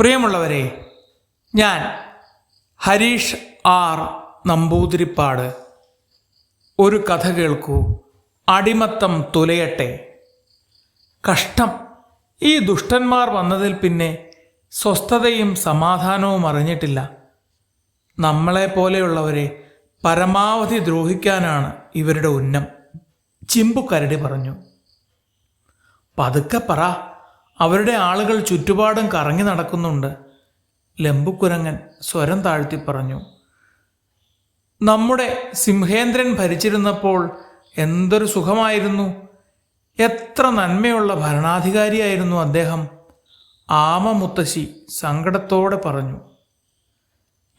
പ്രിയമുള്ളവരെ ഞാൻ ഹരീഷ് ആർ നമ്പൂതിരിപ്പാട് ഒരു കഥ കേൾക്കൂ. അടിമത്തം തുലയട്ടെ. കഷ്ടം. ഈ ദുഷ്ടന്മാർ വന്നതിൽ പിന്നെ സ്വസ്ഥതയും സമാധാനവും അറിഞ്ഞിട്ടില്ല. നമ്മളെ പോലെയുള്ളവരെ പരമാവധി ദ്രോഹിക്കാനാണ് ഇവരുടെ ഉന്നം. ചിമ്പുക്കരടി പറഞ്ഞു. പതുക്കെ പറ. അവരുടെ ആളുകൾ ചുറ്റുപാടും കറങ്ങി നടക്കുന്നുണ്ട്. ലംബുക്കുരങ്ങൻ സ്വരം താഴ്ത്തി പറഞ്ഞു നമ്മുടെ സിംഹേന്ദ്രൻ ഭരിച്ചിരുന്നപ്പോൾ എന്തൊരു സുഖമായിരുന്നു. എത്ര നന്മയുള്ള ഭരണാധികാരിയായിരുന്നു അദ്ദേഹം. ആമ മുത്തശ്ശി സങ്കടത്തോടെ പറഞ്ഞു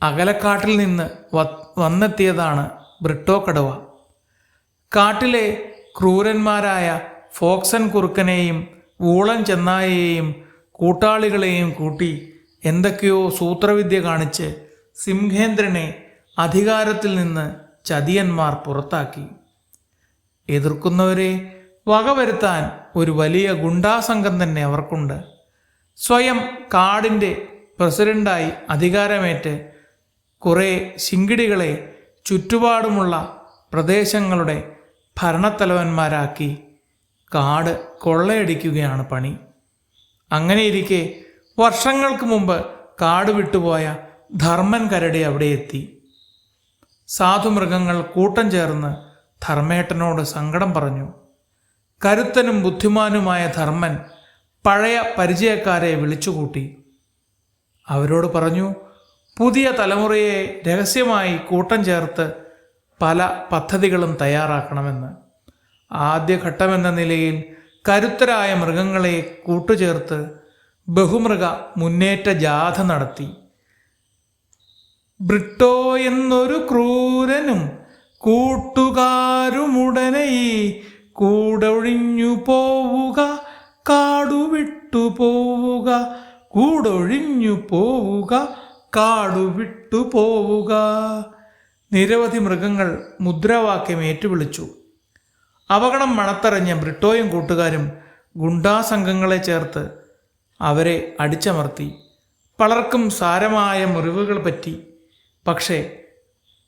അകലക്കാട്ടിൽ നിന്ന് വന്നെത്തിയതാണ് ബ്രിട്ടോ കടുവ. കാട്ടിലെ ക്രൂരന്മാരായ ഫോക്സൻ കുറുക്കനെയും ഊളൻ ചെന്നായയെയും കൂട്ടാളികളെയും കൂട്ടി എന്തൊക്കെയോ സൂത്രവിദ്യ കാണിച്ച് സിംഹേന്ദ്രനെ അധികാരത്തിൽ നിന്ന് ചതിയന്മാർ പുറത്താക്കി. എതിർക്കുന്നവരെ വകവരുത്താൻ ഒരു വലിയ ഗുണ്ടാസംഘം തന്നെ അവർക്കുണ്ട്. സ്വയം കാടിന്റെ പ്രസിഡന്റായി അധികാരമേറ്റ് കുറേ ശിങ്കിടികളെ ചുറ്റുപാടുമുള്ള പ്രദേശങ്ങളുടെ ഭരണത്തലവന്മാരാക്കി. കാട് കൊള്ളയടിക്കുകയാണ് പണി. അങ്ങനെയിരിക്കെ വർഷങ്ങൾക്ക് മുമ്പ് കാട് വിട്ടുപോയ ധർമ്മൻ കരടി അവിടെ എത്തി. സാധുമൃഗങ്ങൾ കൂട്ടം ചേർന്ന് ധർമ്മേട്ടനോട് സങ്കടം പറഞ്ഞു. കരുത്തനും ബുദ്ധിമാനുമായ ധർമ്മൻ പഴയ പരിചയക്കാരെ വിളിച്ചുകൂട്ടി. അവരോട് പറഞ്ഞു പുതിയ തലമുറയെ രഹസ്യമായി കൂട്ടം ചേർത്ത് പല പദ്ധതികളും തയ്യാറാക്കണമെന്ന്. ആദ്യഘട്ടമെന്ന നിലയിൽ കരുത്തരായ മൃഗങ്ങളെ കൂട്ടുചേർത്ത് ബഹുമൃഗ മുന്നേറ്റ ജാഥ നടത്തി. ബ്രിട്ടോ എന്നൊരു ക്രൂരനും കൂട്ടുകാരുമുടനെ കൂടൊഴിഞ്ഞു പോവുക കാടുവിട്ടു പോവുക കൂടൊഴിഞ്ഞു പോവുക കാടുവിട്ടു പോവുക. നിരവധി മൃഗങ്ങൾ മുദ്രാവാക്യം ഏറ്റുവിളിച്ചു അപകടം മണത്തറിഞ്ഞ ബ്രിട്ടോയും കൂട്ടുകാരും ഗുണ്ടാസംഘങ്ങളെ ചേർത്ത് അവരെ അടിച്ചമർത്തി. പലർക്കും സാരമായ മുറിവുകൾ പറ്റി. പക്ഷേ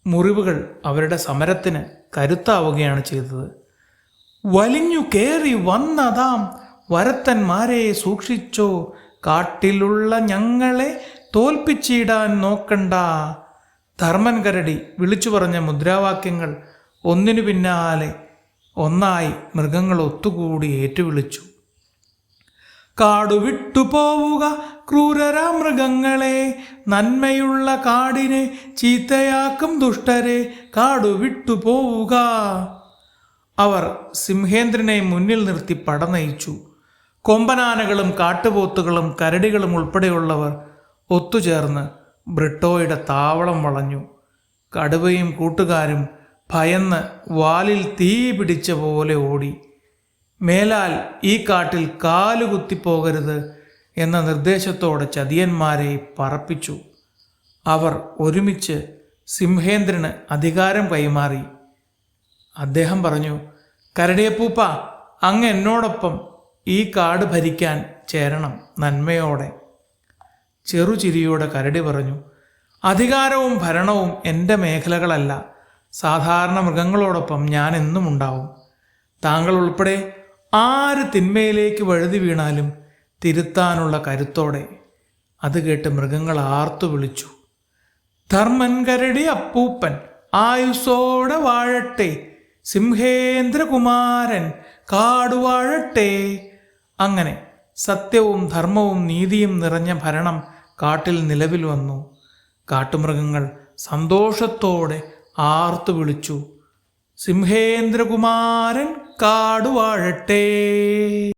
മുറിവുകൾ അവരുടെ സമരത്തിന് കരുത്താവുകയാണ് ചെയ്തത്. വലിഞ്ഞു കയറി വന്നതാം വരത്തന്മാരെ സൂക്ഷിച്ചോ. കാട്ടിലുള്ള ഞങ്ങളെ തോൽപ്പിച്ചിടാൻ നോക്കണ്ട. ധർമ്മൻ കരടി വിളിച്ചു പറഞ്ഞ മുദ്രാവാക്യങ്ങൾ ഒന്നിനു പിന്നാലെ ഒന്നായി മൃഗങ്ങൾ ഒത്തുകൂടി ഏറ്റുവിളിച്ചു. കാടുവിട്ടു പോവുക ക്രൂരരാ മൃഗങ്ങളെ നന്മയുള്ള കാടിനെ ചീത്തയാക്കും ദുഷ്ടരെ കാടുവിട്ടു പോവുക. അവർ സിംഹേന്ദ്രനെ മുന്നിൽ നിർത്തി പടനയിച്ചു. കൊമ്പനാനകളും കാട്ടുപോത്തുകളും കരടികളും ഉൾപ്പെടെയുള്ളവർ ഒത്തുചേർന്ന് ബ്രിട്ടോയുടെ താവളം വളഞ്ഞു. കടുവയും കൂട്ടുകാരും ഭയന്ന് വാലിൽ തീ പിടിച്ച പോലെ ഓടി. മേലാൽ ഈ കാട്ടിൽ കാലുകുത്തിപ്പോകരുത് എന്ന നിർദ്ദേശത്തോടെ ചതിയന്മാരെ പറപ്പിച്ചു. അവർ ഒരുമിച്ച് സിംഹേന്ദ്രന് അധികാരം കൈമാറി. അദ്ദേഹം പറഞ്ഞു കരടിയപ്പൂപ്പ അങ്ങ് എന്നോടൊപ്പം ഈ കാട് ഭരിക്കാൻ ചേരണം നന്മയോടെ. ചെറുചിരിയോടെ കരടി പറഞ്ഞു അധികാരവും ഭരണവും എന്റെ മേഖലകളല്ല. സാധാരണ മൃഗങ്ങളോടൊപ്പം ഞാൻ എന്നും ഉണ്ടാവും. താങ്കൾ ഉൾപ്പെടെ ആര് തിന്മയിലേക്ക് വഴുതി വീണാലും തിരുത്താനുള്ള കരുത്തോടെ അത് കേട്ട് മൃഗങ്ങൾ ആർത്തു വിളിച്ചു. ധർമ്മൻ കരടി അപ്പൂപ്പൻ ആയുസോടെ വാഴട്ടെ സിംഹേന്ദ്രകുമാരൻ കാടുവാഴട്ടെ അങ്ങനെ സത്യവും ധർമ്മവും നീതിയും നിറഞ്ഞ ഭരണം കാട്ടിൽ നിലവിൽ വന്നു. കാട്ടുമൃഗങ്ങൾ സന്തോഷത്തോടെ ആർത്തു വിളിച്ചു സിംഹേന്ദ്രകുമാരൻ കാടുവാഴട്ടെ.